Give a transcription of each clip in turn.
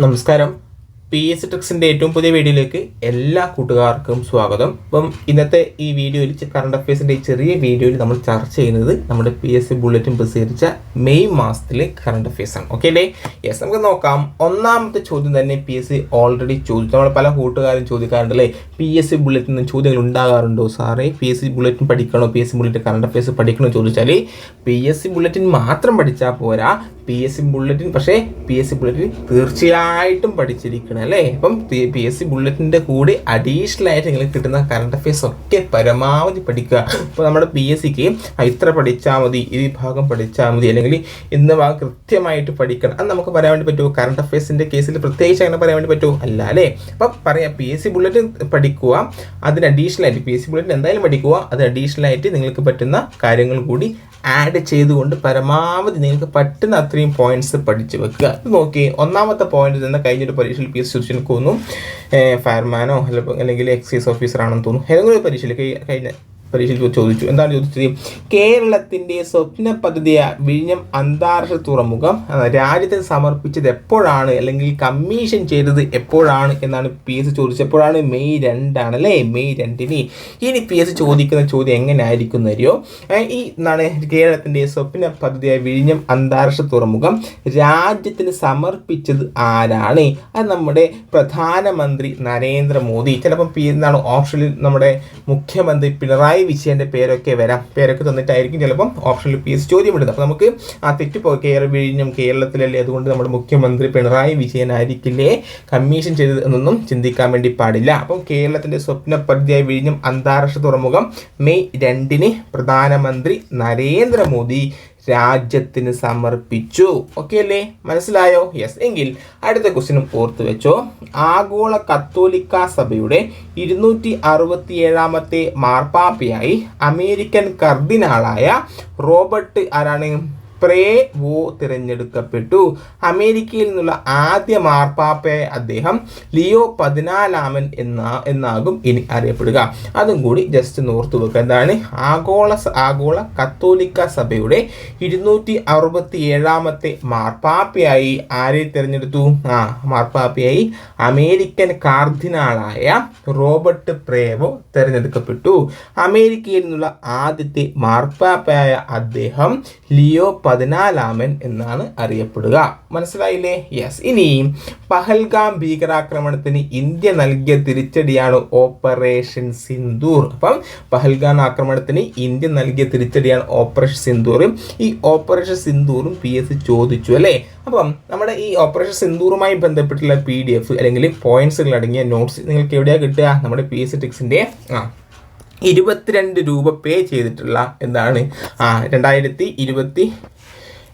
നമസ്കാരം. P S ട്രിക്സിന്റെ ഏറ്റവും പുതിയ വീഡിയോയിലേക്ക് എല്ലാ കൂട്ടുകാർക്കും സ്വാഗതം. അപ്പം ഇന്നത്തെ ഈ വീഡിയോയിൽ കറണ്ട് അഫയേഴ്സിന്റെ ഈ ചെറിയ വീഡിയോയിൽ നമ്മൾ ചർച്ച ചെയ്യുന്നത് നമ്മുടെ പി എസ് സി ബുള്ളറ്റിൻ പ്രസിദ്ധീകരിച്ച മെയ് മാസത്തിലെ കറണ്ട് അഫയേഴ്സ് ആണ്. ഓക്കെ അല്ലേ? യെസ് നമുക്ക് നോക്കാം. ഒന്നാമത്തെ ചോദ്യം തന്നെ പി എസ് സി ഓൾറെഡി ചോദിച്ചു. നമ്മൾ പല കൂട്ടുകാരും ചോദിക്കാറുണ്ട് അല്ലേ? പി എസ് സി ബുള്ളറ്റിൽ നിന്ന് ചോദ്യങ്ങൾ ഉണ്ടാകാറുണ്ടോ? സാറേ പി എസ് സി ബുള്ളറ്റിൻ പഠിക്കണോ? P S C bulletin current affairs പഠിക്കണോ ചോദിച്ചാൽ പി എസ് സി ബുള്ളറ്റിൻ മാത്രം പഠിച്ചാൽ പോരാ. പി എസ് സി ബുള്ളറ്റിൻ പക്ഷേ പി എസ് സി ബുള്ളറ്റിൻ തീർച്ചയായിട്ടും പഠിച്ചിരിക്കണം അല്ലേ? അപ്പം പി എസ് സി ബുള്ളറ്റിന്റെ കൂടെ അഡീഷണൽ ആയിട്ട് നിങ്ങൾ കിട്ടുന്ന കറണ്ട് അഫയേഴ്സ് ഒക്കെ പരമാവധി പഠിക്കുക. അപ്പോൾ നമ്മുടെ പി എസ് സിക്ക് ഇത്ര പഠിച്ചാൽ മതി ഈ ഭാഗം പഠിച്ചാൽ മതി അല്ലെങ്കിൽ ഇന്ന ഭാഗം കൃത്യമായിട്ട് പഠിക്കണം. അത് നമുക്ക് പറയാൻ വേണ്ടി പറ്റുമോ? കറണ്ട് അഫയേഴ്സിന്റെ കേസിൽ പ്രത്യേകിച്ച് അങ്ങനെ പറയാൻ വേണ്ടി പറ്റുമോ? അല്ല അല്ലേ? അപ്പം പറയാം പി എസ് സി ബുള്ളറ്റിൻ പഠിക്കുക അതിന് അഡീഷണൽ ആയിട്ട് പി എസ് സി ബുള്ളറ്റിൻ എന്തായാലും പഠിക്കുക അത് അഡീഷണൽ ആയിട്ട് നിങ്ങൾക്ക് പറ്റുന്ന കാര്യങ്ങൾ കൂടി ആഡ് ചെയ്തുകൊണ്ട് പരമാവധി നിങ്ങൾക്ക് പറ്റുന്ന അത്രയും പോയിന്റ്സ് പഠിച്ചു വെക്കുക. നോക്കി ഒന്നാമത്തെ പോയിന്റ് തന്നെ കഴിഞ്ഞൊരു പരീക്ഷയിൽ പി എസ് തോന്നുന്നു. ഫയർമാനോ അല്ലെങ്കിൽ എക്സൈസ് ഓഫീസറാണെന്ന് തോന്നുന്നു. ഏതെങ്കിലും ഒരു പരീക്ഷയിൽ കഴിഞ്ഞ പരീക്ഷയിൽ ചോദിച്ചു. എന്താണ് ചോദിച്ചത്? കേരളത്തിന്റെ സ്വപ്ന പദ്ധതിയായ വിഴിഞ്ഞം അന്താരാഷ്ട്ര തുറമുഖം രാജ്യത്തിന് സമർപ്പിച്ചത് എപ്പോഴാണ്? അല്ലെങ്കിൽ കമ്മീഷൻ ചെയ്തത് എപ്പോഴാണ്? എന്നാണ് പി എസ് ചോദിച്ചത്. എപ്പോഴാണ്? മെയ് രണ്ടാണ് അല്ലേ? മെയ് രണ്ടിന്. ഇനി പി എസ് ചോദിക്കുന്ന ചോദ്യം എങ്ങനെയായിരിക്കും എന്നറിയോ? ഈ എന്നാണ് കേരളത്തിന്റെ സ്വപ്ന പദ്ധതിയായ വിഴിഞ്ഞം അന്താരാഷ്ട്ര തുറമുഖം രാജ്യത്തിന് സമർപ്പിച്ചത് ആരാണ്? അത് നമ്മുടെ പ്രധാനമന്ത്രി നരേന്ദ്രമോദി. ചിലപ്പം പി എന്താണ് ഓപ്ഷനിൽ നമ്മുടെ മുഖ്യമന്ത്രി പിണറായി വിജയന്റെ പേരൊക്കെ വരാം. പേരൊക്കെ തന്നിട്ടായിരിക്കും ചിലപ്പം ഓപ്ഷനിൽ പി എസ് ചോദ്യം ഇടുന്നത് അപ്പോൾ നമുക്ക് ആ തെറ്റിപ്പോ കേരള വിഴിഞ്ഞും കേരളത്തിലല്ലേ? അതുകൊണ്ട് നമ്മുടെ മുഖ്യമന്ത്രി പിണറായി വിജയൻ ആയിരിക്കില്ലേ കമ്മീഷൻ ചെയ്തത് എന്നൊന്നും ചിന്തിക്കാൻ വേണ്ടി പാടില്ല. അപ്പം കേരളത്തിന്റെ സ്വപ്ന പദ്ധതിയായി വിഴിഞ്ഞും അന്താരാഷ്ട്ര തുറമുഖം മെയ് രണ്ടിന് പ്രധാനമന്ത്രി നരേന്ദ്രമോദി രാജ്യത്തിന് സമർപ്പിച്ചു. ഓക്കെ അല്ലേ? മനസ്സിലായോ? യെസ് എങ്കിൽ അടുത്ത ക്വസ്റ്റിനും ഓർത്തു വെച്ചോ. ആഗോള കത്തോലിക്ക സഭയുടെ ഇരുന്നൂറ്റി അറുപത്തി ഏഴാമത്തെ മാർപ്പാപ്പയായി അമേരിക്കൻ കർദിനാളായ റോബർട്ട് ആരാണ്? പ്രേ വോ തിരഞ്ഞെടുക്കപ്പെട്ടു. അമേരിക്കയിൽ നിന്നുള്ള ആദ്യ മാർപ്പാപ്പയെ അദ്ദേഹം ലിയോ പതിനാലാമൻ എന്ന എന്നാകും ഇനി അറിയപ്പെടുക. അതും കൂടി ജസ്റ്റ് നോർത്ത് വെക്കുക. എന്താണ്? ആഗോള ആഗോള കത്തോലിക്ക സഭയുടെ ഇരുന്നൂറ്റി അറുപത്തി ഏഴാമത്തെ മാർപ്പാപ്പയായി ആരെ തിരഞ്ഞെടുത്തു? ആ മാർപ്പാപ്പയായി അമേരിക്കൻ കാർദിനാളായ റോബർട്ട് പ്രേവോ തിരഞ്ഞെടുക്കപ്പെട്ടു. അമേരിക്കയിൽ നിന്നുള്ള ആദ്യത്തെ മാർപ്പാപ്പയായ അദ്ദേഹം ലിയോ പതിനാലാമൻ എന്നാണ് അറിയപ്പെടുക. മനസ്സിലായില്ലേ? യെസ് ഇനി പഹൽഗാം ഭീകരാക്രമണത്തിന് ഇന്ത്യ നൽകിയ തിരിച്ചടിയാണ് ഓപ്പറേഷൻ സിന്ദൂർ അപ്പം പഹൽഗാം ആക്രമണത്തിന് ഇന്ത്യ നൽകിയ തിരിച്ചടിയാണ് ഓപ്പറേഷൻ സിന്ദൂർ ഈ ഓപ്പറേഷൻ സിന്ദൂറും പി എസ് ചോദിച്ചു അല്ലേ? അപ്പം നമ്മുടെ ഈ ഓപ്പറേഷൻ സിന്ദൂറുമായി ബന്ധപ്പെട്ടുള്ള പി ഡി എഫ് അല്ലെങ്കിൽ പോയിന്റ്സുകൾ അടങ്ങിയ നോട്ട്സ് നിങ്ങൾക്ക് എവിടെയാണ് കിട്ടുക? നമ്മുടെ പി എസ് ടിക്സിന്റെ ആ ഇരുപത്തിരണ്ട് രൂപ പേ ചെയ്തിട്ടുള്ള എന്താണ്? ആ രണ്ടായിരത്തി ഇരുപത്തി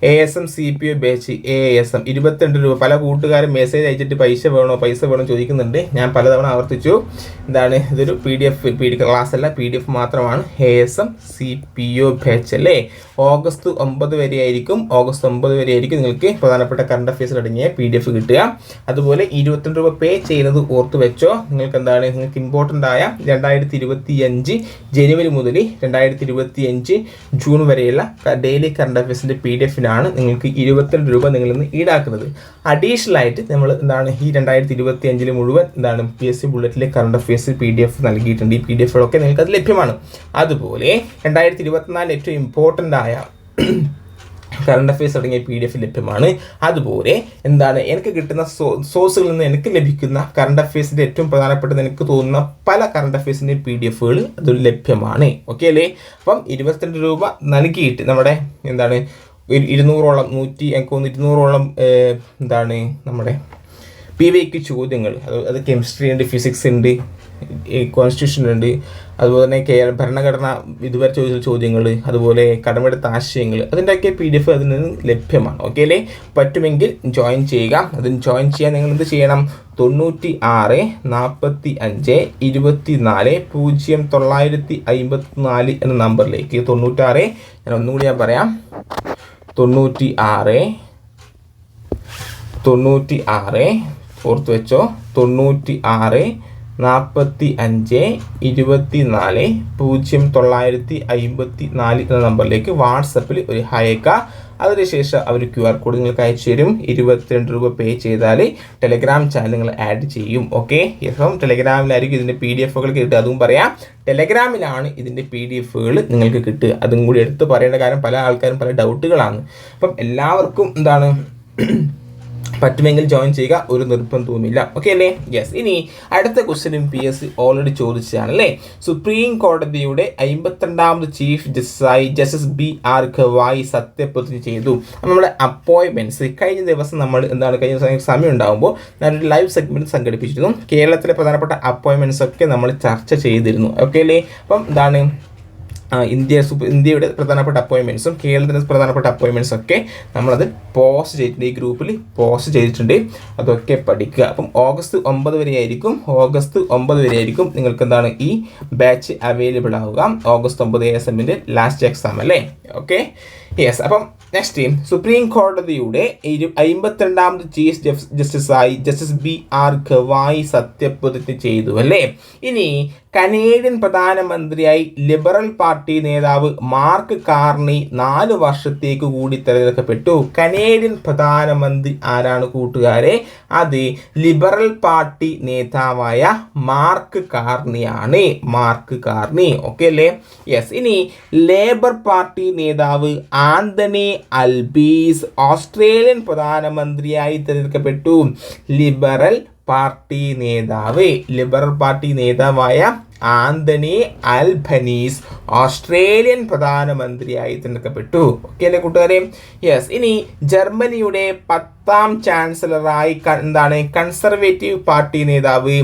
A S M C P O batch A S M ഇരുപത്തിരണ്ട് രൂപ. പല കൂട്ടുകാരും മെസ്സേജ് അയച്ചിട്ട് പൈസ വേണോ പൈസ വേണോ ചോദിക്കുന്നുണ്ട്. ഞാൻ പലതവണ ആവർത്തിച്ചു. എന്താണ് ഇതൊരു P D F P D class അല്ല. പി ഡി എഫ് മാത്രമാണ്. A S M C P O batch അല്ലേ? ഓഗസ്റ്റ് ഒമ്പത് വരെ ആയിരിക്കും ഓഗസ്റ്റ് ഒമ്പത് വരെ ആയിരിക്കും നിങ്ങൾക്ക് പ്രധാനപ്പെട്ട കറണ്ട് അഫയേഴ്സിൽ അടങ്ങിയ പി ഡി എഫ് കിട്ടുക. അതുപോലെ ഇരുപത്തിരണ്ട് രൂപ പേ ചെയ്യുന്നത് ഓർത്ത് വെച്ചോ. നിങ്ങൾക്ക് എന്താണ്? നിങ്ങൾക്ക് ഇമ്പോർട്ടന്റ് ആയ രണ്ടായിരത്തി ഇരുപത്തി അഞ്ച് ജനുവരി മുതൽ രണ്ടായിരത്തി ഇരുപത്തി അഞ്ച് ജൂൺ വരെയുള്ള ഡെയിലി കറണ്ട് അഫയേഴ്സിന്റെ പി ഡി എഫിനാണ് നിങ്ങൾക്ക് ഇരുപത്തിരണ്ട് രൂപ നിങ്ങളിൽ നിന്ന് ഈടാക്കുന്നത്. അഡീഷണൽ ആയിട്ട് നമ്മൾ എന്താണ് ഈ രണ്ടായിരത്തി ഇരുപത്തി അഞ്ചിൽ മുഴുവൻ എന്താണ് P S C ബുള്ളറ്റിലെ current affairs P D F നൽകിയിട്ടുണ്ട്. ഈ പി ഡി എഫുകളൊക്കെ നിങ്ങൾക്ക് അത് ലഭ്യമാണ്. അതുപോലെ രണ്ടായിരത്തി ഇരുപത്തിനാല് ഏറ്റവും ഇമ്പോർട്ടന്റ് ആയ കറണ്ട് അഫയേഴ്സ് അടങ്ങിയ പി ഡി എഫ് ലഭ്യമാണ്. അതുപോലെ എന്താണ് എനിക്ക് കിട്ടുന്ന സോഴ്സുകളിൽ നിന്ന് എനിക്ക് ലഭിക്കുന്ന കറണ്ട് അഫയേഴ്സിന്റെ ഏറ്റവും പ്രധാനപ്പെട്ടത് എനിക്ക് തോന്നുന്ന പല കറണ്ട് അഫയേഴ്സിന്റെ പി ഡി എഫുകൾ അത് ലഭ്യമാണ്. ഓക്കെ അല്ലേ? അപ്പം ഇരുപത്തിരണ്ട് രൂപ നൽകിയിട്ട് നമ്മുടെ എന്താണ് ഇരുന്നൂറോളം നൂറ്റി എനിക്ക് തോന്നുന്നു ഇരുന്നൂറോളം എന്താണ് നമ്മുടെ പി വിക്ക് ചോദ്യങ്ങൾ. അത് അത് കെമിസ്ട്രി ഉണ്ട് ഫിസിക്സ് ഉണ്ട് കോൺസ്റ്റിറ്റ്യൂഷൻ ഉണ്ട്. അതുപോലെ തന്നെ കേരള ഭരണഘടന ഇതുവരെ ചോദിച്ച ചോദ്യങ്ങൾ അതുപോലെ കടമെടുത്ത ആശയങ്ങൾ. അതിന്റെയൊക്കെ പി ഡി എഫ് അതിൽ നിന്ന് ലഭ്യമാണ്. ഓക്കെ അല്ലേ? പറ്റുമെങ്കിൽ ജോയിൻ ചെയ്യുക. അതിന് ജോയിൻ ചെയ്യാൻ നിങ്ങൾ എന്ത് ചെയ്യണം? തൊണ്ണൂറ്റി ആറ് നാൽപ്പത്തി അഞ്ച് ഇരുപത്തി നാല് പൂജ്യം തൊള്ളായിരത്തി അമ്പത്തി നാല് എന്ന നമ്പറിലേക്ക് തൊണ്ണൂറ്റാറ് ഞാൻ ഒന്നുകൂടി ഞാൻ പറയാം. തൊണ്ണൂറ്റി ആറ് തൊണ്ണൂറ്റി ആറ് ഓർത്ത് വെച്ചോ. തൊണ്ണൂറ്റി ആറ് നാൽപ്പത്തി അഞ്ച് ഇരുപത്തി നാല് പൂജ്യം തൊള്ളായിരത്തി അമ്പത്തി നാല് എന്ന നമ്പറിലേക്ക് വാട്സപ്പിൽ ഒരു ഹയക്ക അതിനുശേഷം അവർ ക്യു ആർ കോഡ് നിങ്ങൾക്ക് അയച്ചു തരും. ഇരുപത്തിരണ്ട് രൂപ പേ ചെയ്താൽ ടെലഗ്രാം ചാനൽ നിങ്ങൾ ആഡ് ചെയ്യും. ഓക്കെ ഇപ്പം ടെലഗ്രാമിലായിരിക്കും ഇതിന്റെ പി ഡി എഫുകൾ കിട്ടുക. അതും പറയാം. ടെലഗ്രാമിലാണ് ഇതിന്റെ പി ഡി എഫുകൾ നിങ്ങൾക്ക് കിട്ടുക. അതും കൂടി എടുത്ത് പറയേണ്ട കാര്യം പല ആൾക്കാരും പല ഡൗട്ടുകളാണ് അപ്പം എല്ലാവർക്കും എന്താണ് പറ്റുമെങ്കിൽ ജോയിൻ ചെയ്യുക. ഒരു നിർബന്ധവുമില്ല ഓക്കെ അല്ലേ? യെസ് ഇനി അടുത്ത ക്വസ്റ്റ്യനും പി എസ് സി ഓൾറെഡി ചോദിച്ചതാണ് അല്ലേ? സുപ്രീം കോടതിയുടെ അമ്പത്തിരണ്ടാമത് ചീഫ് ജസ്റ്റിസായി ജസ്റ്റിസ് ബി ആർ ഖവായി സത്യപ്രതിജ്ഞ ചെയ്തു. നമ്മുടെ അപ്പോയിൻമെന്റ്സ് കഴിഞ്ഞ ദിവസം നമ്മൾ എന്താണ്? കഴിഞ്ഞ ദിവസം സമയം ഉണ്ടാകുമ്പോൾ ഞാനൊരു ലൈവ് സെഗ്മെന്റ് സംഘടിപ്പിച്ചിരുന്നു. കേരളത്തിലെ പ്രധാനപ്പെട്ട അപ്പോയിൻമെന്റ്സ് ഒക്കെ നമ്മൾ ചർച്ച ചെയ്തിരുന്നു. ഓക്കെ അല്ലേ? അപ്പം എന്താണ്? ഇന്ത്യ ഇന്ത്യയുടെ പ്രധാനപ്പെട്ട അപ്പോയിൻമെന്റ്സും കേരളത്തിന്റെ പ്രധാനപ്പെട്ട അപ്പോയിൻമെന്റ്സും ഒക്കെ നമ്മളത് പോസ്റ്റ് ചെയ്തിട്ടുണ്ട്. ഈ ഗ്രൂപ്പിൽ പോസ്റ്റ് ചെയ്തിട്ടുണ്ട്. അതൊക്കെ പഠിക്കുക. അപ്പം ഓഗസ്റ്റ് ഒമ്പത് വരെ ആയിരിക്കും ഓഗസ്റ്റ് ഒമ്പത് വരെ ആയിരിക്കും നിങ്ങൾക്ക് എന്താണ് ഈ ബാച്ച് അവൈലബിൾ ആവുക. ഓഗസ്റ്റ് ഒമ്പത് എ എസ് എമ്മിന്റെ ലാസ്റ്റ് എക്സാം അല്ലേ? ഓക്കെ യെസ് അപ്പം നെക്സ്റ്റ് സുപ്രീം കോടതിയുടെ അമ്പത്തിരണ്ടാമത് ചീഫ് ജസ്റ്റിസ് ആയി ജസ്റ്റിസ് ബി ആർ ഖവായി സത്യപ്രതിജ്ഞ ചെയ്തു അല്ലേ? ഇനി കനേഡിയൻ പ്രധാനമന്ത്രിയായി ലിബറൽ പാർട്ടി നേതാവ് മാർക്ക് കാർണി നാല് വർഷത്തേക്ക് കൂടി തിരഞ്ഞെടുക്കപ്പെട്ടു. കനേഡിയൻ പ്രധാനമന്ത്രി ആരാണ് കൂട്ടുകാരെ? അത് ലിബറൽ പാർട്ടി നേതാവായ മാർക്ക് കാർണിയാണ് മാർക്ക് കാർണി ഓക്കെ അല്ലേ? യെസ് ഇനി ലേബർ പാർട്ടി നേതാവ് ആന്തണി അൽബീസ് ഓസ്ട്രേലിയൻ പ്രധാനമന്ത്രിയായി തിരഞ്ഞെടുക്കപ്പെട്ടു. ലിബറൽ പാർട്ടി നേതാവ് ലിബറൽ പാർട്ടി നേതാവായ ആന്തണി അൽബനീസ് ഓസ്ട്രേലിയൻ പ്രധാനമന്ത്രിയായി തിരഞ്ഞെടുക്കപ്പെട്ടു. ഓക്കെ അല്ലേ കൂട്ടുകാരെ? യെസ് ഇനി ജർമ്മനിയുടെ പത്താം ചാൻസലറായി എന്താണ് കൺസർവേറ്റീവ് പാർട്ടി നേതാവ്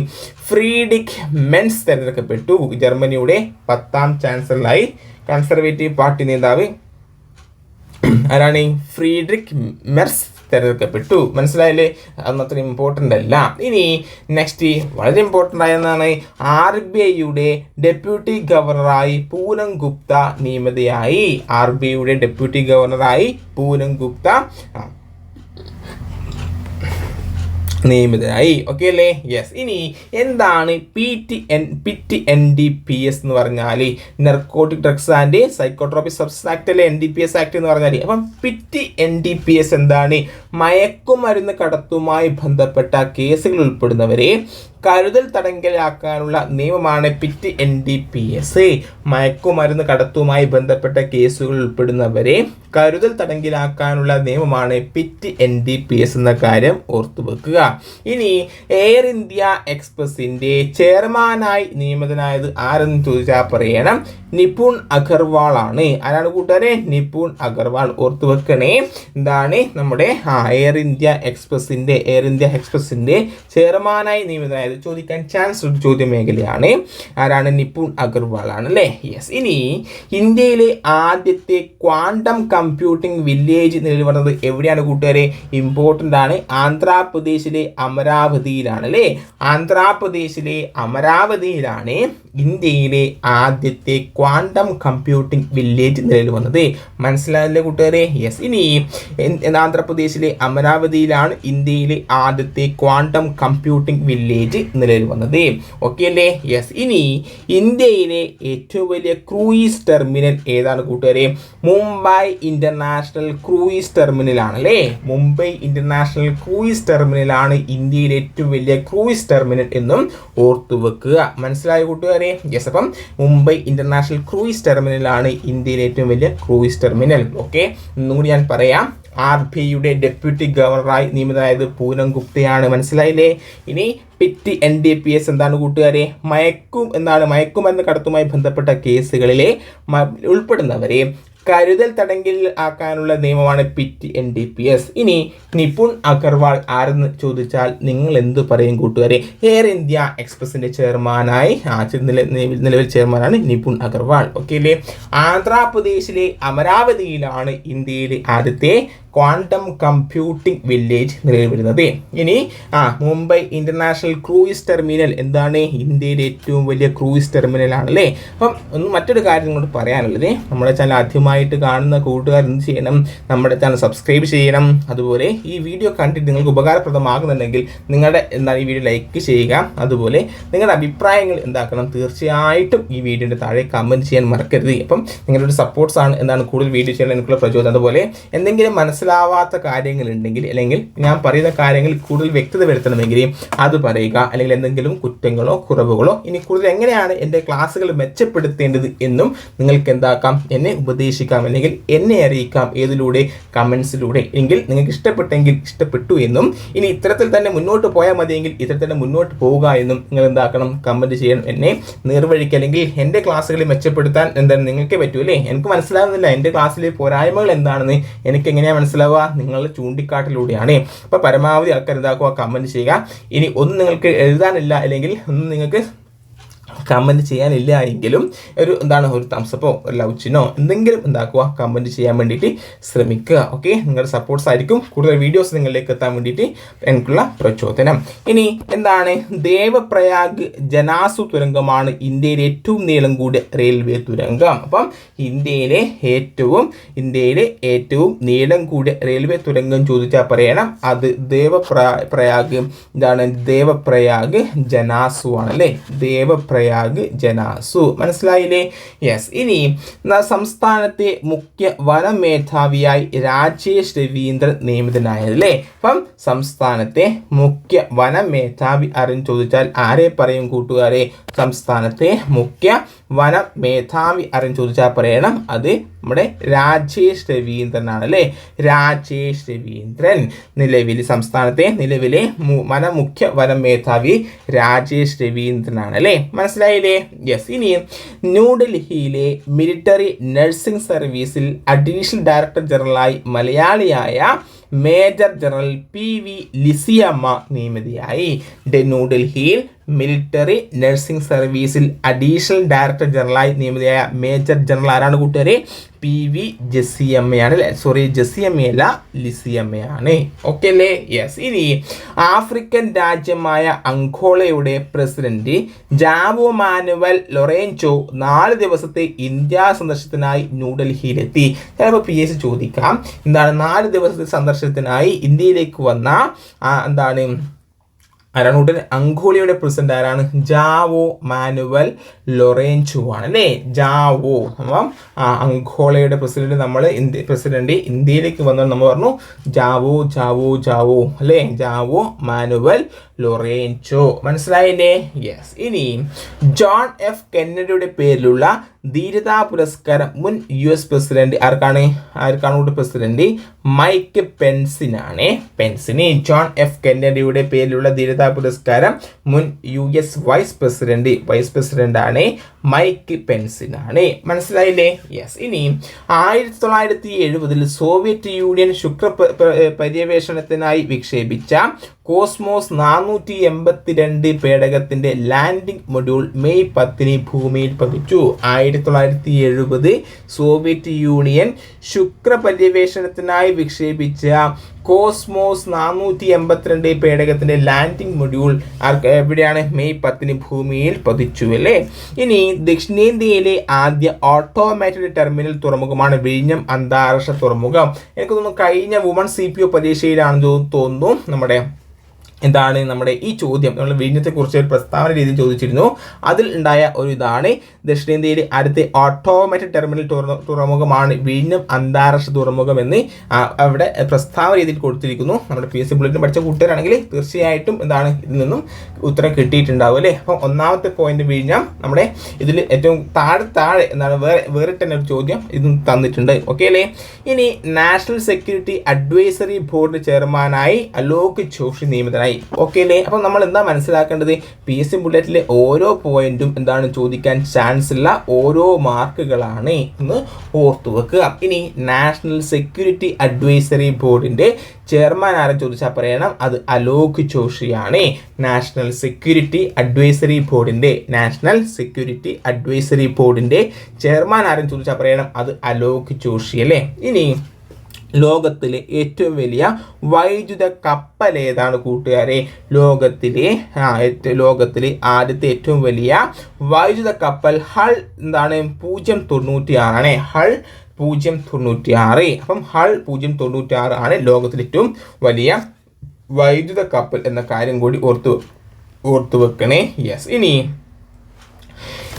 ഫ്രീഡിക് മെൻസ് തിരഞ്ഞെടുക്കപ്പെട്ടു. ജർമ്മനിയുടെ പത്താം ചാൻസലറായി കൺസർവേറ്റീവ് പാർട്ടി നേതാവ് ആരാണ്? ഫ്രീഡ്രിക് മെർസ് തിരഞ്ഞെടുക്കപ്പെട്ടു. മനസ്സിലായില്ലേ? അന്നത്ര ഇമ്പോർട്ടന്റ് അല്ല. ഇനി നെക്സ്റ്റ് വളരെ ഇമ്പോർട്ടന്റ് ആയെന്നാണ് ആർ ബി ഐയുടെ ഡെപ്യൂട്ടി ഗവർണറായി പൂനം ഗുപ്ത നിയമിതയായി. ആർ ബി ഐയുടെ ഡെപ്യൂട്ടി ഗവർണറായി പൂനം ഗുപ്ത നിയമിതനായി ഓക്കെ അല്ലേ യെസ് ഇനി എന്താണ് P T N P T N D P S എന്ന് പറഞ്ഞാൽ narcotic drugs and psychotropic substance act അല്ലെ? N D P S act എന്ന് പറഞ്ഞാൽ അപ്പം P T N D P S എന്താണ്? മയക്കുമരുന്ന് കടത്തുമായി ബന്ധപ്പെട്ട കേസുകൾ ഉൾപ്പെടുന്നവരെ കരുതൽ തടങ്കലാക്കാനുള്ള നിയമമാണ് pit N D P S മയക്കുമരുന്ന് കടത്തുമായി ബന്ധപ്പെട്ട കേസുകൾ ഉൾപ്പെടുന്നവരെ കരുതൽ തടങ്കിലാക്കാനുള്ള നിയമമാണ് pit N D P S എന്ന കാര്യം ഓർത്തു വെക്കുക. ഇനി എയർ ഇന്ത്യ എക്സ്പ്രസിന്റെ ചെയർമാനായി നിയമിതനായത് ആരെന്ന് ചോദിച്ചാൽ പറയണം. നിപുൺ അഗർവാൾ ആണ്. ആരാണ് കൂട്ടുകാരെ? നിപുൺ അഗർവാൾ. ഓർത്തു വെക്കണേ. എന്താണ് നമ്മുടെ ആ എയർ ഇന്ത്യ എക്സ്പ്രസിന്റെ എയർ ഇന്ത്യ എക്സ്പ്രസിന്റെ ചെയർമാനായി നിയമിതനായത് ചോദിക്കാൻ ചാൻസ് ഒരു ചോദ്യ മേഖലയാണ് ആരാണ് നിപുൺ അഗർവാൾ ആണ് അല്ലേ യെസ് ഇനി ഇന്ത്യയിലെ ആദ്യത്തെ ക്വാണ്ടം കമ്പ്യൂട്ടിംഗ് വില്ലേജ് നിലവിൽ വന്നത് എവിടെയാണ് കൂട്ടുകാരെ? ഇമ്പോർട്ടന്റ് ആണ്. ആന്ധ്രാപ്രദേശിലെ അമരാവതിയിലാണ് അല്ലേ ആന്ധ്രാപ്രദേശിലെ അമരാവതിയിലാണ് ഇന്ത്യയിലെ ആദ്യത്തെ ക്വാണ്ടം കമ്പ്യൂട്ടിംഗ് വില്ലേജ് നിലവിൽ വന്നത്. മനസ്സിലായല്ലേ കൂട്ടുകാരെ? യെസ് ഇനി ആന്ധ്രാപ്രദേശിലെ അമരാവതിയിലാണ് ഇന്ത്യയിലെ ആദ്യത്തെ ക്വാണ്ടം കമ്പ്യൂട്ടിംഗ് വില്ലേജ് നിലവിൽ വന്നത്. ഓക്കെ അല്ലേ? യെസ് ഇനി ഇന്ത്യയിലെ ഏറ്റവും വലിയ ക്രൂയിസ് ടെർമിനൽ ഏതാണ് കൂട്ടുകാരെ? മുംബൈ ഇന്റർനാഷണൽ ക്രൂയിസ് ടെർമിനൽ ആണ് അല്ലേ? മുംബൈ ഇന്റർനാഷണൽ ക്രൂയിസ് ടെർമിനലാണ് ഇന്ത്യയിലെ ഏറ്റവും വലിയ ക്രൂയിസ് ടെർമിനൽ എന്നും ഓർത്തു വെക്കുക. മനസ്സിലായ കൂട്ടുകാരെ? യെസ് അപ്പം മുംബൈ ഇന്റർനാഷണൽ ക്രൂയിസ് ടെർമിനലാണ് ഇന്ത്യയിലെ ഏറ്റവും വലിയ ക്രൂയിസ് ടെർമിനൽ. ഓക്കെ ഒന്നും കൂടി ഞാൻ പറയാം. ആർ പി യുടെ ഡെപ്യൂട്ടി ഗവർണറായി നിയമിതനായത് പൂനം ഗുപ്തയാണ്. മനസ്സിലായില്ലേ? ഇനി PIT N D P S എന്താണ് കൂട്ടുകാരെ? മയക്കും എന്താണ് മയക്കുമരുന്ന് കടത്തുമായി ബന്ധപ്പെട്ട കേസുകളിലെ ഉൾപ്പെടുന്നവരെ കരുതൽ തടങ്കിൽ ആക്കാനുള്ള നിയമമാണ് PIT N D P S. ഇനി നിപുൺ അഗർവാൾ ആരെന്ന് ചോദിച്ചാൽ നിങ്ങൾ എന്ത് പറയും കൂട്ടുകാരെ? എയർ ഇന്ത്യ എക്സ്പ്രസിന്റെ ചെയർമാനായി നിലവിൽ ചെയർമാനാണ് നിപുൺ അഗർവാൾ. ഓക്കെ അല്ലേ ആന്ധ്രാപ്രദേശിലെ അമരാവതിയിലാണ് ഇന്ത്യയിലെ ആദ്യത്തെ ക്വാണ്ടം കമ്പ്യൂട്ടിംഗ് വില്ലേജ് നിലവിൽ വരുന്നത് ഇനി ആ മുംബൈ ഇന്റർനാഷണൽ ക്രൂയിസ് ടെർമിനൽ എന്താണ്? ഇന്ത്യയിലെ ഏറ്റവും വലിയ ക്രൂയിസ് ടെർമിനൽ അല്ലേ അപ്പം ഒന്ന് മറ്റൊരു കാര്യം കൊണ്ട് പറയാനുള്ളത്. നമ്മുടെ ചാനൽ ആദ്യമായിട്ട് കാണുന്ന കൂട്ടുകാർ എന്ത് ചെയ്യണം? നമ്മുടെ ചാനൽ സബ്സ്ക്രൈബ് ചെയ്യണം. അതുപോലെ ഈ വീഡിയോ കണ്ടിട്ട് നിങ്ങൾക്ക് ഉപകാരപ്രദമാകുന്നുണ്ടെങ്കിൽ നിങ്ങളുടെ എന്താണ് ഈ വീഡിയോ ലൈക്ക് ചെയ്യുക. അതുപോലെ നിങ്ങളുടെ അഭിപ്രായങ്ങൾ എന്താക്കണം? തീർച്ചയായിട്ടും ഈ വീഡിയോയുടെ താഴെ കമന്റ് ചെയ്യാൻ മറക്കരുത്. അപ്പം നിങ്ങളുടെ ഒരു സപ്പോർട്ട്സ് ആണ് എന്താണ് കൂടുതൽ വീഡിയോ ചെയ്യാൻ എനിക്കുള്ള പ്രചോദനം. അതുപോലെ എന്തെങ്കിലും മനസ്സിലാവാത്ത കാര്യങ്ങളുണ്ടെങ്കിൽ അല്ലെങ്കിൽ ഞാൻ പറയുന്ന കാര്യങ്ങൾ കൂടുതൽ വ്യക്തത വരുത്തണമെങ്കിൽ അത് പറയുക അല്ലെങ്കിൽ എന്തെങ്കിലും കുറ്റങ്ങളോ കുറവുകളോ ഇനി കൂടുതൽ എങ്ങനെയാണ് എന്റെ ക്ലാസ്സുകൾ മെച്ചപ്പെടുത്തേണ്ടത് എന്നും നിങ്ങൾക്ക് എന്താക്കാം എന്നെ ഉപദേശിക്കാം അല്ലെങ്കിൽ എന്നെ അറിയിക്കാം ഏതിലൂടെ കമൻസിലൂടെ. എങ്കിൽ നിങ്ങൾക്ക് ഇഷ്ടപ്പെട്ടെങ്കിൽ ഇഷ്ടപ്പെട്ടു എന്നും ഇനി ഇത്തരത്തിൽ തന്നെ മുന്നോട്ട് പോയാൽ മതിയെങ്കിൽ ഇത്തരത്തിൽ തന്നെ മുന്നോട്ട് പോവുക എന്നും നിങ്ങൾ എന്താക്കണം കമന്റ് ചെയ്യണം. എന്നെ നിർവഴിക്കുക അല്ലെങ്കിൽ എന്റെ ക്ലാസ്സുകൾ മെച്ചപ്പെടുത്താൻ എന്താണ് നിങ്ങൾക്ക് പറ്റൂ അല്ലേ? എനിക്ക് മനസ്സിലാകുന്നില്ല എന്റെ ക്ലാസ്സിലെ പോരായ്മകൾ എന്താണെന്ന്. എനിക്ക് എങ്ങനെയാണ് മനസ്സിലാവുക. നിങ്ങളുടെ ചൂണ്ടിക്കാട്ടിലൂടെയാണ്. അപ്പോൾ പരമാവധി ആൾക്കാർ എന്താക്കുക? കമന്റ് ചെയ്യുക. ഇനി ഒന്നും നിങ്ങൾക്ക് എഴുതാനില്ല അല്ലെങ്കിൽ ഒന്നും നിങ്ങൾക്ക് കമന്റ് ചെയ്യാനില്ല എങ്കിലും ഒരു എന്താണ് ഒരു തംസപ്പോ ഒരു ലൗച്ചിനോ എന്തെങ്കിലും എന്താക്കുക കമന്റ് ചെയ്യാൻ വേണ്ടിയിട്ട് ശ്രമിക്കുക ഓക്കെ നിങ്ങളുടെ സപ്പോർട്ട്സ് ആയിരിക്കും. കൂടുതൽ വീഡിയോസ് നിങ്ങളിലേക്ക് എത്താൻ വേണ്ടിയിട്ട് എനിക്കുള്ള പ്രചോദനം. ഇനി എന്താണ് ദേവപ്രയാഗ് ജനാസു തുരങ്കമാണ് ഇന്ത്യയിലെ ഏറ്റവും നീളം കൂടിയ റെയിൽവേ തുരങ്കം. അപ്പം ഇന്ത്യയിലെ ഏറ്റവും ഇന്ത്യയിലെ ഏറ്റവും നീളം കൂടിയ റെയിൽവേ തുരങ്കം ചോദിച്ചാൽ പറയണം അത് ദേവപ്രയാഗ് എന്താണ് ദേവപ്രയാഗ് ജനാസു ആണല്ലേ? അല്ലേ ദേവപ്രയാഗ് ജനാസു. മനസ്സിലായില്ലേ? യെസ് ഇനി സംസ്ഥാനത്തെ മുഖ്യ വനമേധാവിയായി രാജേഷ് രവീന്ദ്രൻ നിയമിതനായതല്ലേ? അപ്പം സംസ്ഥാനത്തെ മുഖ്യ വനമേധാവി ആരെന്ന് ചോദിച്ചാൽ ആരെ പറയും കൂട്ടുകാരെ? സംസ്ഥാനത്തെ മുഖ്യ വന മേധാവി ആരെന്ന് ചോദിച്ചാൽ പറയണം. അത് നമ്മുടെ രാജേഷ് രവീന്ദ്രനാണ് അല്ലേ രാജേഷ് രവീന്ദ്രൻ നിലവിൽ സംസ്ഥാനത്തെ നിലവിലെ വന മുഖ്യ വനം മേധാവി രാജേഷ് രവീന്ദ്രനാണ് അല്ലേ? മനസ്സിലായില്ലേ? യെസ് ഇനി ന്യൂഡൽഹിയിലെ മിലിറ്ററി നഴ്സിംഗ് സർവീസിൽ അഡീഷണൽ ഡയറക്ടർ ജനറലായി മലയാളിയായ major general P V Lissyamma നിയമിതയായി. ന്യൂഡൽഹിയിൽ മിലിറ്ററി നഴ്സിംഗ് സർവീസിൽ അഡീഷണൽ ഡയറക്ടർ ജനറലായി നിയമിതയായ മേജർ ജനറൽ ആരാണ് കൂട്ടുകാരെ? പി വി ജെസ്സി അമ്മയാണ് അല്ലേ? സോറി ജെസ്സി അമ്മയല്ല ലിസി അമ്മയാണ് ഓക്കെ അല്ലേ? യെസ് ഇനി ആഫ്രിക്കൻ രാജ്യമായ അങ്കോളയുടെ പ്രസിഡന്റ് ജാവോ മാനുവൽ ലൊറേൻചോ നാല് ദിവസത്തെ ഇന്ത്യ സന്ദർശനത്തിനായി ന്യൂഡൽഹിയിലെത്തി. ചിലപ്പോൾ പി എസ് ചോദിക്കാം. എന്താണ് നാല് ദിവസത്തെ സന്ദർശനത്തിനായി ഇന്ത്യയിലേക്ക് വന്ന എന്താണ് ആരാണ് അങ്കോളിയുടെ പ്രസിഡന്റ് ആരാണ്? ജാവോ മാനുവൽ ലൊറേൻചു ആണ് അല്ലേ? ജാവോ. അപ്പം അങ്കോളയുടെ പ്രസിഡന്റ് നമ്മൾ ഇന്ത്യ പ്രസിഡന്റ് ഇന്ത്യയിലേക്ക് വന്നു നമ്മൾ പറഞ്ഞു ജാവോ ജാവോ ജാവോ അല്ലേ? ജാവോ മാനുവൽ ലൊറേൻചോ മനസ്സിലായില്ലേ? യെസ് ഇനി ജോൺ എഫ് കെന്നഡിയുടെ പേരിലുള്ള ധീരതാ പുരസ്കാരം മുൻ യു എസ് പ്രസിഡന്റ് ആർക്കാണ്? ആർക്കാണ് കൂടെ പ്രസിഡന്റ്? മൈക്ക് പെൻസിനാണ്. പെൻസിന് ജോൺ എഫ് കെന്നഡിയുടെ പേരിലുള്ള ധീരതാ പുരസ്കാരം മുൻ U S vice president vice president ആണ് മൈക്ക് പെൻസിനാണ്. മനസ്സിലായില്ലേ? യെസ് ഇനി ആയിരത്തി തൊള്ളായിരത്തി എഴുപതിൽ സോവിയറ്റ് യൂണിയൻ ശുക്ര പര്യവേഷണത്തിനായി വിക്ഷേപിച്ച കോസ്മോസ് നാനൂറ്റി എൺപത്തിരണ്ട് പേടകത്തിന്റെ ലാൻഡിംഗ് മൊഡ്യൂൾ മെയ് പത്തിന് ഭൂമിയിൽ പതിച്ചു. ആയിരത്തി തൊള്ളായിരത്തി എഴുപത് സോവിയറ്റ് യൂണിയൻ ശുക്ര പര്യവേഷണത്തിനായി വിക്ഷേപിച്ച കോസ്മോസ് നാനൂറ്റി എൺപത്തിരണ്ട് പേടകത്തിന്റെ ലാൻഡിംഗ് മൊഡ്യൂൾ എവിടെയാണ്? മെയ് പത്തിന് ഭൂമിയിൽ പതിച്ചു അല്ലേ? ഇനി ദക്ഷിണേന്ത്യയിലെ ആദ്യ ഓട്ടോമാറ്റിക് ടെർമിനൽ തുറമുഖമാണ് വിഴിഞ്ഞം അന്താരാഷ്ട്ര തുറമുഖം. എനിക്ക് തോന്നുന്നു കഴിഞ്ഞ വുമൺ സി പി ഒ പരീക്ഷയിലാണെന്ന് തോന്നുന്നു. നമ്മുടെ എന്താണ് നമ്മുടെ ഈ ചോദ്യം നമ്മൾ വിഴിഞ്ഞത്തെക്കുറിച്ച് ഒരു പ്രസ്താവന രീതിയിൽ ചോദിച്ചിരുന്നു. അതിൽ ഉണ്ടായ ഒരു ഇതാണ് ദക്ഷിണേന്ത്യയിലെ അടുത്ത ഓട്ടോമാറ്റിക് ടെർമിനൽ തുറമുഖമാണ് വിഴിഞ്ഞം അന്താരാഷ്ട്ര തുറമുഖം എന്ന് അവിടെ പ്രസ്താവന രീതിയിൽ കൊടുത്തിരിക്കുന്നു. നമ്മുടെ പി എസ് സി ബുള്ളറ്റിൻ പഠിച്ച കൂട്ടുകാരാണെങ്കിൽ തീർച്ചയായിട്ടും എന്താണ് ഇതിൽ നിന്നും ഉത്തരം കിട്ടിയിട്ടുണ്ടാവും അല്ലേ? അപ്പം ഒന്നാമത്തെ പോയിന്റ് വിഴിഞ്ഞാൽ നമ്മുടെ ഇതിൽ ഏറ്റവും താഴെ താഴെ എന്താണ് വേറെ വേറെ തന്നെ ഒരു ചോദ്യം ഇതും തന്നിട്ടുണ്ട്. ഓക്കെ അല്ലേ? ഇനി നാഷണൽ സെക്യൂരിറ്റി അഡ്വൈസറി ബോർഡ് ചെയർമാനായി അലോക് ജോഷി നിയമിതനായി. ഓക്കെ അല്ലേ അപ്പം നമ്മൾ എന്താ മനസ്സിലാക്കേണ്ടത്? പി എസ് സി ബുള്ളറ്റിലെ ഓരോ പോയിന്റും എന്താണ് ചോദിക്കാൻ ചാൻസ് ഇല്ല ഓരോ മാർക്കുകളാണ് എന്ന് ഓർത്തു വെക്കുക. ഇനി നാഷണൽ സെക്യൂരിറ്റി അഡ്വൈസറി ബോർഡിന്റെ ചെയർമാൻ ആരെ ചോദിച്ചാൽ പറയണം? അത് അലോക് ജോഷിയാണ്. നാഷണൽ സെക്യൂരിറ്റി അഡ്വൈസറി ബോർഡിന്റെ നാഷണൽ സെക്യൂരിറ്റി അഡ്വൈസറി ബോർഡിന്റെ ചെയർമാൻ ആരും ചോദിച്ചാൽ പറയണം? അത് അലോക് ജോഷി അല്ലേ? ഇനി ലോകത്തിലെ ഏറ്റവും വലിയ വൈദ്യുത കപ്പൽ ഏതാണ് കൂട്ടുകാരെ? ലോകത്തിലെ ലോകത്തിലെ ആദ്യത്തെ ഏറ്റവും വലിയ വൈദ്യുത കപ്പൽ ഹൾ എന്താണ്? പൂജ്യം തൊണ്ണൂറ്റി ആറാണ് ഹൾ പൂജ്യം തൊണ്ണൂറ്റി ആറ് അപ്പം ഹൾ പൂജ്യം തൊണ്ണൂറ്റി ആറ് ആണ് ലോകത്തിലെ ഏറ്റവും വലിയ വൈദ്യുത കപ്പൽ എന്ന കാര്യം കൂടി ഓർത്തു ഓർത്തു വെക്കണേ. യെസ് ഇനി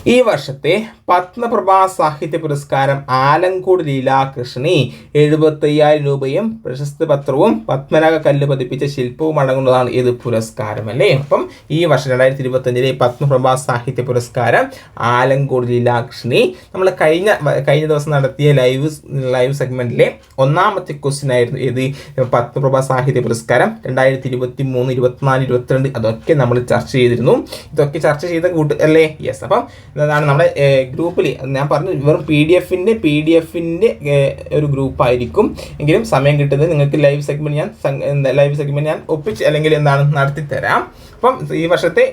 ഈ വർഷത്തെ പത്മപ്രഭാ സാഹിത്യ പുരസ്കാരം ആലങ്കോട് ലീലാകൃഷ്ണി എഴുപത്തയ്യായിരം രൂപയും പ്രശസ്തി പത്രവും പത്മനാഭ കല്ല് പതിപ്പിച്ച ശില്പവും അടങ്ങുന്നതാണ് ഇത് പുരസ്കാരം അല്ലേ? അപ്പം ഈ വർഷം രണ്ടായിരത്തി ഇരുപത്തഞ്ചിലെ പത്മപ്രഭാ സാഹിത്യ പുരസ്കാരം ആലങ്കോട് ലീലാകൃഷ്ണി നമ്മൾ കഴിഞ്ഞ കഴിഞ്ഞ ദിവസം നടത്തിയ ലൈവ് ലൈവ് സെഗ്മെന്റിലെ ഒന്നാമത്തെ ക്വസ്റ്റ്യൻ ആയിരുന്നു ഇത്. പത്മപ്രഭാ സാഹിത്യ പുരസ്കാരം രണ്ടായിരത്തി ഇരുപത്തി മൂന്ന് ഇരുപത്തിനാല് ഇരുപത്തിരണ്ട് അതൊക്കെ നമ്മൾ ചർച്ച ചെയ്തിരുന്നു. ഇതൊക്കെ ചർച്ച ചെയ്ത കൂട്ട് അല്ലേ? യെസ് അപ്പം ഇതാണ് നമ്മുടെ ഗ്രൂപ്പിൽ ഞാൻ പറഞ്ഞു വെറും പി ഡി എഫിന്റെ പി ഡി എഫിന്റെ ഒരു ഗ്രൂപ്പായിരിക്കും. എങ്കിലും സമയം കിട്ടുന്നത് നിങ്ങൾക്ക് ലൈവ് സെഗ്മെന്റ് ഞാൻ ലൈവ് സെഗ്മെന്റ് ഞാൻ ഒപ്പിച്ച് അല്ലെങ്കിൽ എന്താണ് നടത്തി തരാം അപ്പം ഈ വർഷത്തെ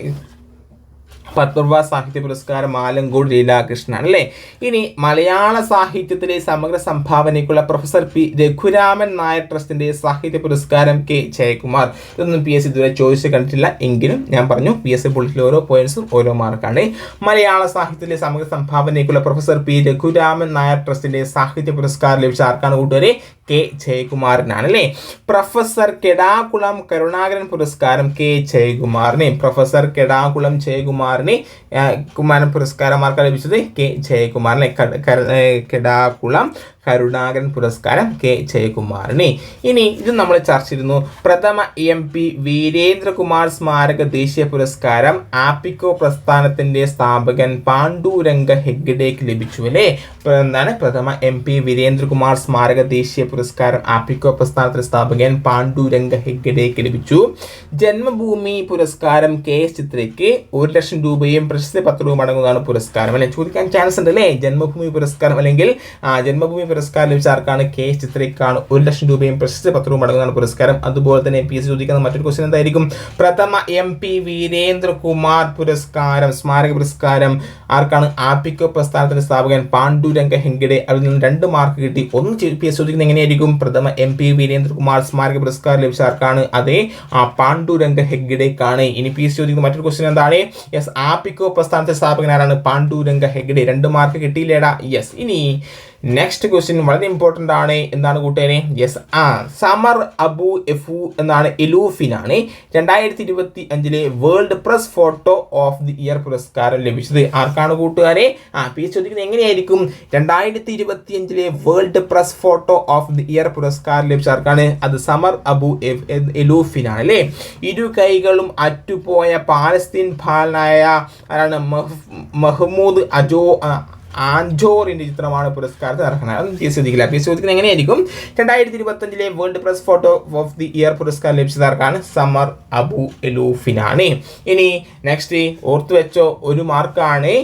പത്മപ്രഭ സാഹിത്യ പുരസ്കാരം ആലങ്കോട് ലീലാകൃഷ്ണൻ അല്ലേ? ഇനി മലയാള സാഹിത്യത്തിലെ സമഗ്ര സംഭാവനയ്ക്കുള്ള പ്രൊഫസർ പി. രഘുരാമൻ നായർ ട്രസ്റ്റിന്റെ സാഹിത്യ പുരസ്കാരം കെ. ജയകുമാർ. ഇതൊന്നും പി. എസ്. ഇതുവരെ ചോദിച്ചു കണ്ടിട്ടില്ല. എങ്കിലും ഞാൻ പറഞ്ഞു പി. എസ്. ബുള്ളറ്റിൽ ഓരോ പോയിന്റ്സും ഓരോ മാർക്കാണ് മലയാള സാഹിത്യത്തിലെ സമഗ്ര സംഭാവനയ്ക്കുള്ള പ്രൊഫസർ പി. രഘുരാമൻ നായർ ട്രസ്റ്റിന്റെ സാഹിത്യ പുരസ്കാരം ലഭിച്ച ആർക്കാണ് കൂട്ടുകാരെ? കെ. ജയകുമാറിനാണ് അല്ലേ? പ്രൊഫസർ കെടാകുളം കരുണാകരൻ പുരസ്കാരം കെ. ജയകുമാറിനെ. പ്രൊഫസർ കെടാകുളം ജയകുമാറിന് കുമാരൻ പുരസ്കാരമാർക്ക് ലഭിച്ചത് കെ ജയകുമാറിനെ. കെടാകുളം കരുണാകരൻ പുരസ്കാരം കെ ജയകുമാറിന്. ഇനി ഇത് നമ്മൾ ചർച്ച ചെയ്തിരുന്നു. പ്രഥമ എം പി വീരേന്ദ്രകുമാർ സ്മാരക ദേശീയ പുരസ്കാരം ആപ്പിക്കോ പ്രസ്ഥാനത്തിന്റെ സ്ഥാപകൻ പാണ്ഡുരംഗ ഹെഗ്ഡേക്ക് ലഭിച്ചു അല്ലേ എന്താണ് പ്രഥമ എം പി വീരേന്ദ്രകുമാർ സ്മാരക ദേശീയ പുരസ്കാരം ആപ്പിക്കോ പ്രസ്ഥാനത്തിന്റെ സ്ഥാപകൻ പാണ്ഡുരംഗ ഹെഗ്ഡേക്ക് ലഭിച്ചു. ജന്മഭൂമി പുരസ്കാരം കെ എസ് ചിത്രയ്ക്ക് ഒരു ലക്ഷം രൂപയും പ്രശസ്തി പത്രവും അടങ്ങുന്നതാണ് പുരസ്കാരം അല്ലെ? ചോദിക്കാൻ ചാൻസ് ഉണ്ട് അല്ലേ ജന്മഭൂമി പുരസ്കാരം അല്ലെങ്കിൽ ജന്മഭൂമി പുരസ്കാരം ലഭിച്ച ആർക്കാണ് കെ ചിത്രയ്ക്കാണ് ഒരു ലക്ഷം രൂപയും പ്രശസ്തി പത്രവും അടങ്ങുന്നതാണ് പുരസ്കാരം. അതുപോലെ തന്നെ പി എസ് ചോദിക്കുന്ന മറ്റൊരു ക്വസ്റ്റ്യൻ എന്തായിരിക്കും? പ്രഥമ എം പി വീരേന്ദ്രകുമാർ പുരസ്കാരം സ്മാരക പുരസ്കാരം ആർക്കാണ് ആപ്പിക്കോ പ്രസ്ഥാനത്തിന്റെ സ്ഥാപകൻ പാണ്ഡുരംഗ ഹെങ്കിടെ? അതിൽ നിന്ന് രണ്ട് മാർക്ക് കിട്ടി. ഒന്ന് പി എസ് ചോദിക്കുന്നത് എങ്ങനെയായിരിക്കും? പ്രഥമ എം പി വീരേന്ദ്രകുമാർ സ്മാരക പുരസ്കാരം ലഭിച്ച ആർക്കാണ്? അതേ ആ പാണ്ഡുരംഗ ഹെഗ്ഡേക്കാണ് ഇനി പി എസ് ചോദിക്കുന്ന മറ്റൊരു ക്വസ്റ്റ്യൻ എന്താണ്? യെസ് ആപ്പിക്കോ പ്രസ്ഥാനത്തെ സ്ഥാപകൻ ആരാണ്? പാണ്ഡുരംഗ ഹെഗ്ഡെ രണ്ട് മാർക്ക് കിട്ടിയില്ലേടാ. യെസ് ഇനി നെക്സ്റ്റ് ക്വസ്റ്റ്യൻ വളരെ ഇമ്പോർട്ടന്റ് ആണ്. എന്താണ് കൂട്ടുകാരെ? യെസ് ആ സമർ അബു എഫു എന്നാണ് എലൂഫിനാണ് രണ്ടായിരത്തി ഇരുപത്തി അഞ്ചിലെ world press photo of the year പുരസ്കാരം ലഭിച്ചത്. ആർക്കാണ് കൂട്ടുകാരെ? ആ പി ചോദിക്കുന്നത് എങ്ങനെയായിരിക്കും? രണ്ടായിരത്തി ഇരുപത്തി അഞ്ചിലെ world press photo of the year പുരസ്കാരം ലഭിച്ച ആർക്കാണ്? അത് സമർ അബു എലൂഫിനാണ് അല്ലേ ഇരു കൈകളും അറ്റുപോയ പാലസ്തീൻ ഭാലനായ ആരാണ്? മഹ്മൂദ് അജോ ആൻജോറിന്റെ ചിത്രമാണ് പുരസ്കാരത്തിന് അർഹനായത് അതൊന്നും പി എസ് ചോദിക്കില്ല പി എസ് ചോദിക്കുന്നത് എങ്ങനെയായിരിക്കും? രണ്ടായിരത്തി ഇരുപത്തഞ്ചിലെ world press photo of the year പുരസ്കാരം ലഭിച്ചതാർക്കാണ്? സമർ അബു എലൂഫിനാണ്. ഇനി നെക്സ്റ്റ് ഓർത്തു വെച്ചോ ഒരു മാർക്കാണ്.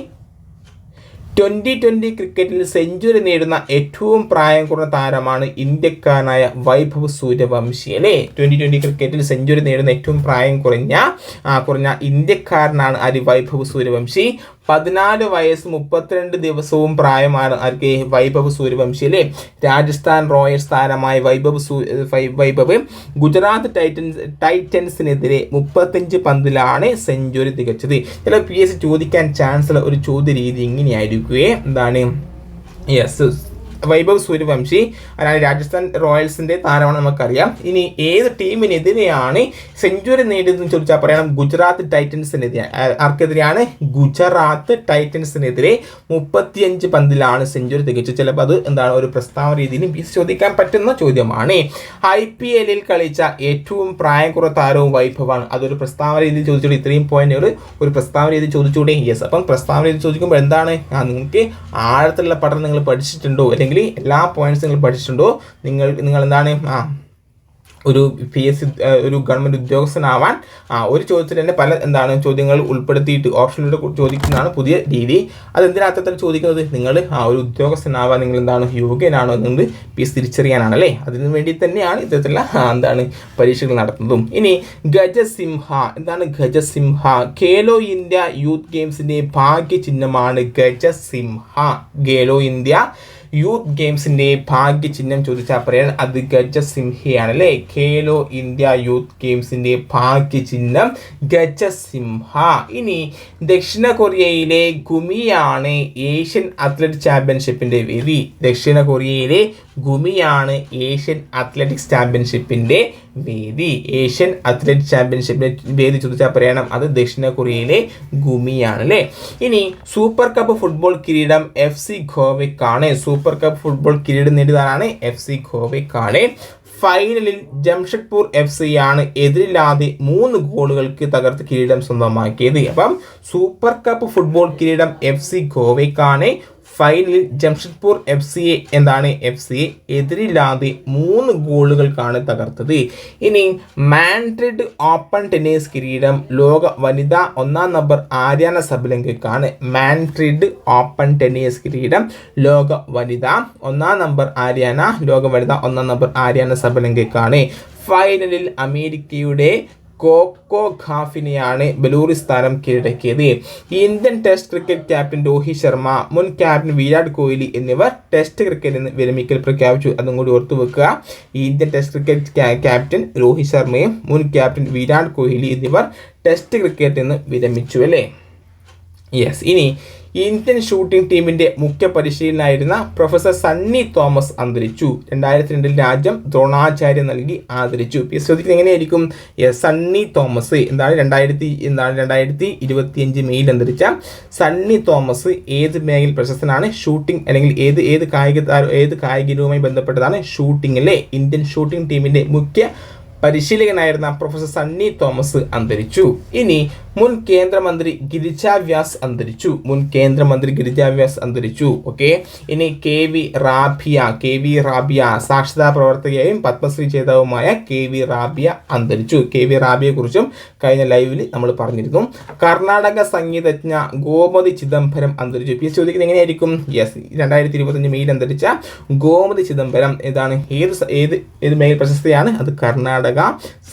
ട്വന്റി ട്വന്റി ക്രിക്കറ്റിൽ സെഞ്ചുറി നേടുന്ന ഏറ്റവും പ്രായം കുറഞ്ഞ താരമാണ് ഇന്ത്യക്കാരനായ വൈഭവ് സൂര്യവംശി അല്ലേ? ട്വന്റി ട്വന്റി ക്രിക്കറ്റിൽ സെഞ്ചുറി നേടുന്ന ഏറ്റവും പ്രായം കുറഞ്ഞ കുറഞ്ഞ ഇന്ത്യക്കാരനാണ് അരി വൈഭവ് സൂര്യവംശി. പതിനാല് വയസ്സ് മുപ്പത്തിരണ്ട് ദിവസവും പ്രായമാണ് ആർക്ക് വൈഭവ് സൂര്യവംശി അല്ലേ? രാജസ്ഥാൻ റോയൽസ് താരമായ വൈഭവ് സൂ വൈഭവ് ഗുജറാത്ത് ടൈറ്റൻസ് ടൈറ്റൻസിനെതിരെ മുപ്പത്തഞ്ച് പന്തിലാണ് സെഞ്ചുറി തികച്ചത്. ചില പി എസ് ചോദിക്കാൻ ചാൻസ് ഉള്ള ഒരു ചോദ്യ രീതി ഇങ്ങനെയായിരിക്കുകയെ. എന്താണ്? യെസ് വൈഭവ് സൂര്യവംശി അതായത് രാജസ്ഥാൻ റോയൽസിന്റെ താരമാണ് നമുക്കറിയാം. ഇനി ഏത് ടീമിനെതിരെയാണ് സെഞ്ചുറി നേടിയതെന്ന് ചോദിച്ചാൽ പറയണം ഗുജറാത്ത് ടൈറ്റൻസിനെതിരെ ആർക്കെതിരെയാണ്? ഗുജറാത്ത് ടൈറ്റൻസിനെതിരെ മുപ്പത്തിയഞ്ച് പന്തിലാണ് സെഞ്ചുറി തികച്ചത്. ചിലപ്പോൾ അത് എന്താണ് ഒരു പ്രസ്താവന രീതിയിൽ ചോദിക്കാൻ പറ്റുന്ന ചോദ്യമാണ്. ഐ പി എല്ലിൽ കളിച്ച ഏറ്റവും പ്രായം കുറവ് താരവും വൈഭവാണ്. അതൊരു പ്രസ്താവന രീതിയിൽ ചോദിച്ചോളൂ ഇത്രയും പോയിന്റുകൾ ഒരു പ്രസ്താവന രീതിയിൽ ചോദിച്ചുകൂടെ യെസ് അപ്പം പ്രസ്താവന രീതി ചോദിക്കുമ്പോൾ എന്താണ്? നിങ്ങൾക്ക് ആഴത്തിലുള്ള പഠനം നിങ്ങൾ പഠിച്ചിട്ടുണ്ടോ? അല്ലെങ്കിൽ അല്ലെങ്കിൽ എല്ലാ പോയിന്റ്സ് നിങ്ങൾ പഠിച്ചിട്ടുണ്ടോ? നിങ്ങൾ നിങ്ങൾ എന്താണ് ആ ഒരു പി എസ് സി ഒരു ഗവൺമെന്റ് ഉദ്യോഗസ്ഥനാവാൻ ഒരു ചോദ്യത്തിൽ തന്നെ പല എന്താണ് ചോദ്യങ്ങൾ ഉൾപ്പെടുത്തിയിട്ട് ഓപ്ഷനിലൂടെ ചോദിക്കുന്നതാണ് പുതിയ രീതി. അതെന്തിനർത്ഥത്തിൽ ചോദിക്കുന്നത്? നിങ്ങൾ ആ ഒരു ഉദ്യോഗസ്ഥനാവാൻ നിങ്ങൾ എന്താണ് യോഗ്യനാണോ എന്നത് പി എസ് തിരിച്ചറിയാനാണ് അല്ലേ? അതിനു വേണ്ടി തന്നെയാണ് ഇത്തരത്തിലുള്ള എന്താണ് പരീക്ഷകൾ നടത്തുന്നതും. ഇനി ഗജസിംഹ എന്താണ് ഗജസിംഹ? ഖേലോ ഇന്ത്യ യൂത്ത് ഗെയിംസിന്റെ ഭാഗ്യ ചിഹ്നമാണ് ഗജസിംഹ. ഖേലോ ഇന്ത്യ യൂത്ത് ഗെയിംസിന്റെ ഭാഗ്യ ചിഹ്നം ചോദിച്ചാൽ പറയാൻ അത് ഗജസിംഹയാണ് അല്ലേ ഖേലോ ഇന്ത്യ യൂത്ത് ഗെയിംസിന്റെ ഭാഗ്യചിഹ്നം ഗജസിംഹ ഇനി ദക്ഷിണ കൊറിയയിലെ ഗുമിയാണ് ഏഷ്യൻ അത്ലറ്റ് ചാമ്പ്യൻഷിപ്പിന്റെ വേദി. ദക്ഷിണ കൊറിയയിലെ ഗുമിയാണ് ഏഷ്യൻ അത്ലറ്റിക്സ് ചാമ്പ്യൻഷിപ്പിന്റെ വേദി. ഏഷ്യൻ അത്ലറ്റിക്സ് ചാമ്പ്യൻഷിപ്പിന്റെ വേദി ചോദിച്ചാൽ പറയണം അത് ദക്ഷിണ കൊറിയയിലെ ഗുമിയാണ് അല്ലേ ഇനി സൂപ്പർ കപ്പ് ഫുട്ബോൾ കിരീടം എഫ് സി ഗോവയ്ക്കാണ്. സൂപ്പർ കപ്പ് ഫുട്ബോൾ കിരീടം നേടിയതാണ് എഫ് സി ഗോവയ്ക്കാണ്. ഫൈനലിൽ ജംഷഡ്പൂർ എഫ് സി ആണ് എതിരില്ലാതെ മൂന്ന് ഗോളുകൾക്ക് തകർത്ത് കിരീടം സ്വന്തമാക്കിയത്. അപ്പം സൂപ്പർ കപ്പ് ഫുട്ബോൾ കിരീടം എഫ് സി ഗോവയ്ക്കാണ്. ഫൈനലിൽ ജംഷഡ്പൂർ എഫ് സിയെ എന്താണ് എഫ് സിയെ എതിരില്ലാതെ മൂന്ന് ഗോളുകൾക്കാണ് തകർത്തത്. ഇനി മാൻഡ്രിഡ് ഓപ്പൺ ടെന്നീസ് കിരീടം ലോക വനിതാ ഒന്നാം നമ്പർ ആര്യാന സബലങ്കയ്ക്കാണ് മാൻഡ്രിഡ് ഓപ്പൺ ടെന്നീസ് കിരീടം ലോക വനിതാ ഒന്നാം നമ്പർ ആര്യാന ലോക വനിതാ ഒന്നാം നമ്പർ ആര്യാന സബലങ്കയ്ക്കാണ് ഫൈനലിൽ അമേരിക്കയുടെ കോക്കോ ഖാഫിനെയാണ് ബലൂറിസ്ഥാനം കീഴടക്കിയത്. Indian test cricket captain Rohit Sharma മുൻ ക്യാപ്റ്റൻ വിരാട് കോഹ്ലി എന്നിവർ ടെസ്റ്റ് ക്രിക്കറ്റിൽ നിന്ന് വിരമിക്കൽ പ്രഖ്യാപിച്ചു. അതും കൂടി ഓർത്തു വെക്കുക. Indian test cricket captain Rohit ശർമ്മയും മുൻ ക്യാപ്റ്റൻ വിരാട് കോഹ്ലി എന്നിവർ ടെസ്റ്റ് ക്രിക്കറ്റിൽ നിന്ന് വിരമിച്ചു അല്ലേ? യെസ് ഇനി ഇന്ത്യൻ ഷൂട്ടിംഗ് ടീമിന്റെ മുഖ്യ പരിശീലനായിരുന്ന പ്രൊഫസർ സണ്ണി തോമസ് അന്തരിച്ചു. രണ്ടായിരത്തി രണ്ടിൽ രാജ്യം ദ്രോണാചാര്യം നൽകി ആദരിച്ചു. പി ശ്രദ്ധിക്കുന്നത് എങ്ങനെയായിരിക്കും? സണ്ണി തോമസ്. എന്താണ് രണ്ടായിരത്തി എന്താണ് രണ്ടായിരത്തി ഇരുപത്തിയഞ്ച് മെയ്യിൽ അന്തരിച്ച സണ്ണി തോമസ്? ഏത് മേഖലയിൽ പ്രശസ്തനാണ്? ഷൂട്ടിംഗ് അല്ലെങ്കിൽ ഏത് ഏത് കായിക ഏത് കായിക ഇനവുമായി ബന്ധപ്പെട്ടതാണ് ഷൂട്ടിങ്ങിലെ ഇന്ത്യൻ ഷൂട്ടിംഗ് ടീമിന്റെ മുഖ്യ പരിശീലകനായിരുന്ന പ്രൊഫസർ സണ്ണി തോമസ് അന്തരിച്ചു. ഇനി മുൻ കേന്ദ്രമന്ത്രി ഗിരിജ വ്യാസ് അന്തരിച്ചു. മുൻ കേന്ദ്രമന്ത്രി ഗിരിജ വ്യാസ് അന്തരിച്ചു. ഓക്കെ ഇനി K V Rabiya K V Rabiya സാക്ഷരതാ പ്രവർത്തകയും പത്മശ്രീ ജേതാവുമായ കെ വി റാബിയ അന്തരിച്ചു. കെ വി റാബിയെ കുറിച്ചും കഴിഞ്ഞ ലൈവിൽ നമ്മൾ പറഞ്ഞിരുന്നു. കർണാടക സംഗീതജ്ഞ ഗോമതി ചിദംബരം അന്തരിച്ചു. പി എസ് ചോദിക്കുന്നത് എങ്ങനെയായിരിക്കും? യെസ് രണ്ടായിരത്തി ഇരുപത്തഞ്ച് മെയിൽ അന്തരിച്ച ഗോമതി ചിദംബരം ഏതാണ്? ഏത് ഏത് ഏത് മെയിൽ പ്രശസ്തിയാണ്? അത് കർണാടക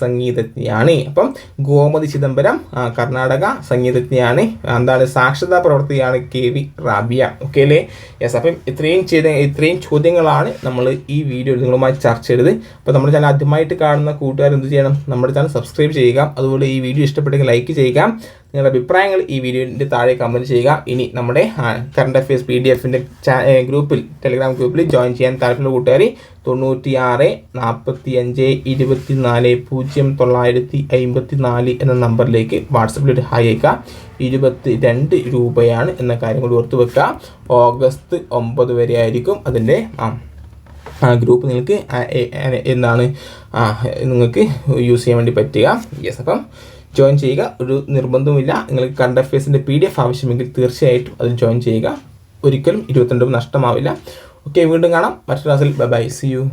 സംഗീതജ്ഞയാണ്. അപ്പം ഗോമതി ചിദംബരം കർണാടക കർണാടക സംഗീതജ്ഞയാണ്. എന്താണ് സാക്ഷരതാ പ്രവർത്തിയാണ് കെ വി റാബിയ. ഓക്കെ അല്ലേ? യെസ് അപ്പം ഇത്രയും ചെയ്ത ഇത്രയും ചോദ്യങ്ങളാണ് നമ്മൾ ഈ വീഡിയോ നിങ്ങളുമായി ചർച്ച ചെയ്തത്. അപ്പോൾ നമ്മുടെ ചാനൽ ആദ്യമായിട്ട് കാണുന്ന കൂട്ടുകാർ എന്ത് ചെയ്യണം? നമ്മുടെ ചാനൽ സബ്സ്ക്രൈബ് ചെയ്യുക. അതുപോലെ ഈ വീഡിയോ ഇഷ്ടപ്പെട്ടെങ്കിൽ ലൈക്ക് ചെയ്യുക. നിങ്ങളുടെ അഭിപ്രായങ്ങൾ ഈ വീഡിയോന്റെ താഴെ കമന്റ് ചെയ്യുക. ഇനി നമ്മുടെ കറണ്ട് അഫയേഴ്സ് പി ഡി എഫിന്റെ ഗ്രൂപ്പിൽ ടെലിഗ്രാം ഗ്രൂപ്പിൽ ജോയിൻ ചെയ്യാൻ താല്പര്യമുള്ള കൂട്ടുകാർ തൊണ്ണൂറ്റി ആറ് നാൽപ്പത്തി അഞ്ച് ഇരുപത്തി നാല് പൂജ്യം തൊള്ളായിരത്തി അമ്പത്തി നാല് എന്ന നമ്പറിലേക്ക് വാട്സപ്പിൽ ഒരു ഹായ് അയക്കുക ഇരുപത്തി രണ്ട് രൂപയാണ് എന്ന കാര്യം കൂടി ഓർത്ത് വെക്കുക. ഓഗസ്റ്റ് ഒമ്പത് വരെ ആയിരിക്കും അതിന്റെ ഗ്രൂപ്പ് നിങ്ങൾക്ക് എന്താണ് നിങ്ങൾക്ക് യൂസ് ചെയ്യാൻ വേണ്ടി പറ്റുക. യെസ് അപ്പം ജോയിൻ ചെയ്യുക. ഒരു നിർബന്ധവുമില്ല. നിങ്ങൾക്ക് കറണ്ട് അഫയേഴ്സിന്റെ പി ഡി എഫ് ആവശ്യമെങ്കിൽ തീർച്ചയായിട്ടും അതിൽ ജോയിൻ ചെയ്യുക. ഒരിക്കലും ഇരുപത്തിരണ്ടും നഷ്ടമാവില്ല. ഓക്കെ വീണ്ടും കാണാം. മറ്റു ക്ലാസ്സിൽ ബൈ ബൈ സി യു